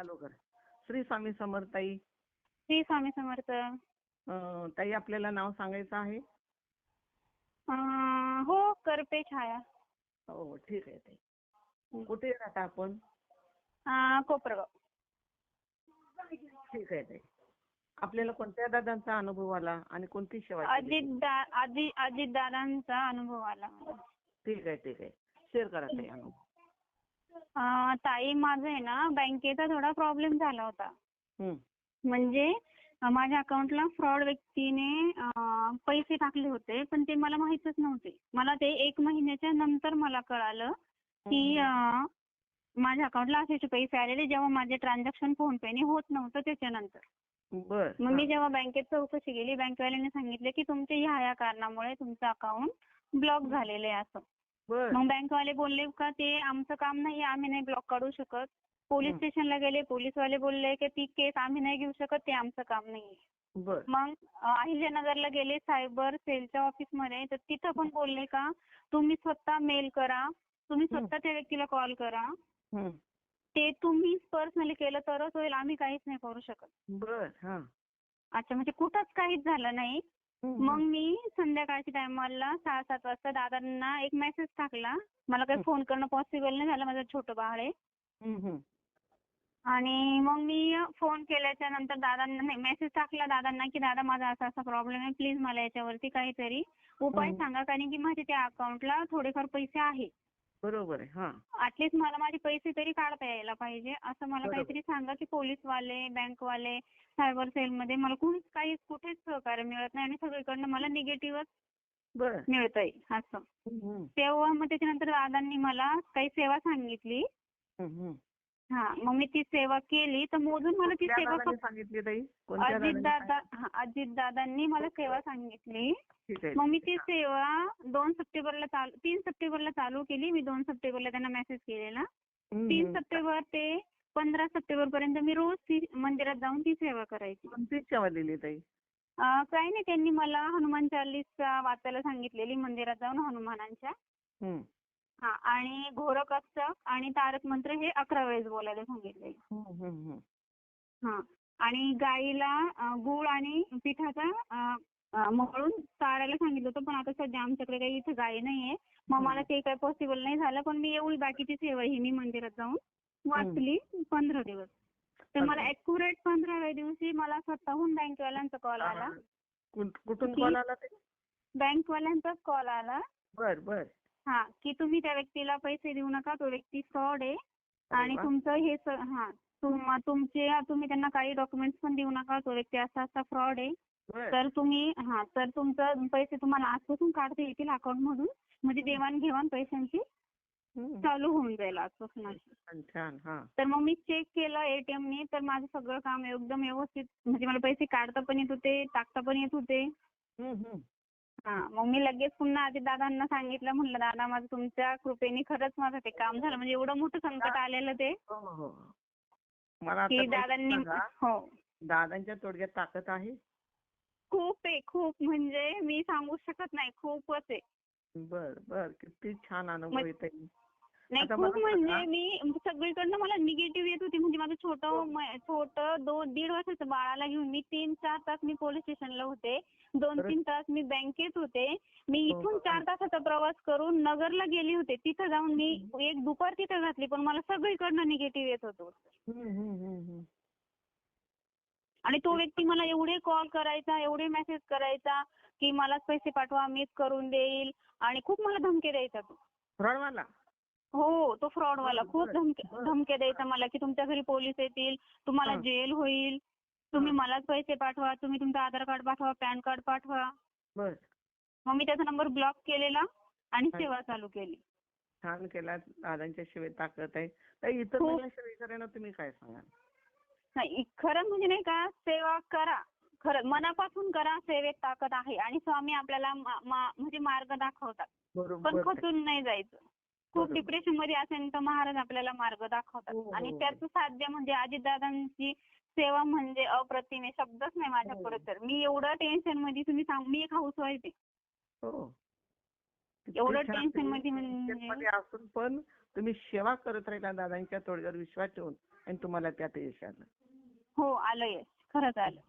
चालू कर. श्री स्वामी समर्थाई श्री स्वामी समर्थ. ताई आपल्याला नाव सांगायचं आहे? अं, हो करपे छाया. हो ठीक आहे ताई. कुठे राहता आपण? अं, कोपरगाव. ठीक आहे ताई. आपल्याला कोणत्या दादांचा अनुभव आला आणि कोणती सेवा केली? अजित दा अजित अजित दादांचा अनुभव आला मला. ठीक आहे ठीक आहे. शेअर करा ताई अनुभव. ताई माझं आहे ना बँकेचा थोडा प्रॉब्लेम झाला होता. म्हणजे माझ्या अकाउंटला फ्रॉड व्यक्तीने पैसे टाकले होते पण ते मला माहीतच नव्हते. मला ते एक महिन्याच्या नंतर मला कळालं की माझ्या अकाउंटला असे असे पैसे आलेले जेव्हा माझे ट्रान्झॅक्शन फोन पेने होत नव्हतं त्याच्यानंतर. मग मी जेव्हा बँकेत चौकशी केली बँकवाल्याने सांगितले की तुमचे ह्या ह्या कारणामुळे तुमचं अकाउंट ब्लॉक झालेलं आहे असं. मग बँकवाले बोलले का ते आमचं काम नाही आम्ही नाही ब्लॉक काढू शकत. पोलीस. स्टेशनला गेले पोलीसवाले बोलले की ती केस आम्ही नाही घेऊ शकत ते आमचं काम नाही बर. मग अहिल्यानगरला गेले सायबर सेलच्या ऑफिसमध्ये तर तिथं पण बोलले का तुम्ही स्वतः मेल करा तुम्ही. स्वतः त्या व्यक्तीला कॉल करा. ते तुम्ही पर्सनली केलं तरच होईल आम्ही काहीच नाही करू शकत. बर अच्छा म्हणजे कुठंच काहीच झालं नाही. मग मी संध्याकाळच्या टायमाला सहा सात वाजता दादांना एक मेसेज टाकला. मला काही. फोन करणं पॉसिबल नाही झालं माझं छोटं बाळ आहे. आणि मग मी फोन केल्याच्यानंतर दादांना नाही मेसेज टाकला दादांना की दादा माझा असा असा प्रॉब्लेम आहे. प्लीज मला याच्यावरती काहीतरी उपाय. सांगा. कारण की माझे त्या अकाउंटला थोडेफार पैसे आहे बरोबर आहे हा. ऍटलीस्ट मला माझे पैसे तरी काढता यायला पाहिजे. असं मला बरोबर. काहीतरी सांगा की पोलीसवाले बँकवाले सायबर सेलमध्ये मला कुणीच काही कुठेच सहकार्य मिळत नाही आणि सगळीकडनं मला निगेटिव्हच बर. मिळतंय असं. तेव्हा मग त्याच्यानंतर दादांनी मला काही सेवा सांगितली. हं, मग मी ती सेवा केली. तर मोजून मला ती सेवा सांगितली ताई. कोणत्या अजित दादाने दादा हा, अजित दादांनी मला सेवा सांगितली. मग मी ती सेवा दोन सप्टेंबरला चालू तीन सप्टेंबरला चालू केली. मी दोन सप्टेंबरला त्यांना मेसेज केलेला. तीन. सप्टेंबर ते पंधरा सप्टेंबर पर्यंत मी रोज ती मंदिरात जाऊन ती सेवा करायची. सेवा दिली ताई? काही नाही. त्यांनी मला हनुमान चालीसा वाचायला सांगितलेली. मंदिरात जाऊन हनुमानांच्या. हं, आणि घोरक अष्टक आणि तारक मंत्र हे अकरा वेळेस बोलायला सांगितले. हं, आणि गाईला गुळ आणि पिठाचा मळून चारायला सांगितलं होतं पण आता सध्या आमच्याकडे काही इथं गाय नाहीये. मग. मला ते काही पॉसिबल नाही झालं पण मी एवढी बाकीची सेवा ही मी मंदिरात जाऊन वाचली पंधरा दिवस. तर मला पंधरा. अॅक्युरेट पंधराव्या दिवशी मला स्वतःहून बँकवाल्यांचा कॉल आला. कुठ- कुठून कॉल आला बँकवाल्यांचाच कॉल आला. बर बर. हा की तुम्ही त्या व्यक्तीला पैसे देऊ नका तो व्यक्ती फ्रॉड आहे आणि. तुमचं हे स- हा तुम- तुमचे तुम्ही त्यांना काही डॉक्युमेंट्स पण देऊ नका तो व्यक्ती असा असा फ्रॉड आहे बर तर तुम्ही हा तर तुमचं पैसे तुम्हाला आजपासून काढता येतील अकाउंट मधून म्हणजे देवाणघेवाण पैशांची. चालू होऊन जाईल आजपासून अशी. छान छान हा तर मग मी चेक केलं एटीएम ने तर माझं सगळं काम एकदम व्यवस्थित म्हणजे मला पैसे काढता पण येत होते टाकता पण येत होते. हा मग मी लगेच पुन्हा आधी दादांना सांगितलं म्हणलं दादा माझं तुमच्या कृपेने खरंच माझं ते काम झालं. म्हणजे एवढं मोठं संकट आलेलं ते. हो हो. हो. मला की दादांनी सांगा, हो. दादांच्या तोडग्यात ताकद आहे? खूप आहे खूप. म्हणजे मी सांगू शकत नाही खूपच आहे. बर बर. किती छान अनुभव मग- येत नाही खूप म्हणजे. मी सगळीकडनं मला निगेटिव्ह येत होती. म्हणजे माझं छोटं म- छोटं दोन दीड वर्षाचं बाळाला घेऊन मी तीन चार तास मी पोलीस स्टेशनला होते. दोन? तीन तास मी बँकेत होते. मी हो, इथून हो. चार तासाचा प्रवास करून नगरला गेले होते. तिथं जाऊन मी एक दुपार तिथं घातली पण मला सगळीकडनं निगेटिव्ह येत होतं. हं, हं, हं, हं. आणि तो व्यक्ती मला एवढे कॉल करायचा एवढे मेसेज करायचा की मलाच पैसे पाठवा मीच करून देईल. आणि खूप मला धमके द्यायचा तो. हो तो फ्रॉड वाला खूप बरं, धमके बरं. धमके द्यायचा मला की तुमच्या घरी पोलीस येतील तुम्हाला. जेल होईल तुम्ही. मलाच पैसे पाठवा तुम्ही तुमचं आधार कार्ड पाठवा पॅन कार्ड पाठवा मग मी त्याचा नंबर ब्लॉक केलेला आणि. सेवा चालू केली छान केला दादांच्या शिवाय ताकद आहे तर इतर. महिला शेतकऱ्यांना तुम्ही काय सांगाल नाही खरं म्हणजे नाही का सेवा करा खरं मनापासून करा सेवेत ताकद आहे आणि स्वामी आपल्याला म्हणजे मार्ग दाखवतात पण. खचून नाही जायचं खूप. डिप्रेशनमध्ये असेल तर महाराज आपल्याला मार्ग हो, दाखवतात. हो, आणि हो. त्याचं साध्य म्हणजे अजितदादांची सेवा म्हणजे अप्रतिम आहे. शब्दच नाही माझ्याकडे हो. तर. मी एवढं टेन्शनमध्ये तुम्ही सांग मी एक हाऊस वाईफ आहे. हो. एवढं टेन्शनमध्ये म्हणजे- टेन्शनमध्ये असून पण तुम्ही सेवा करत राहिला दादांच्या तोडग्यावर विश्वास ठेवून आणि तुम्हाला त्यात यश आलं. हो आलं यश. खरंच आलं.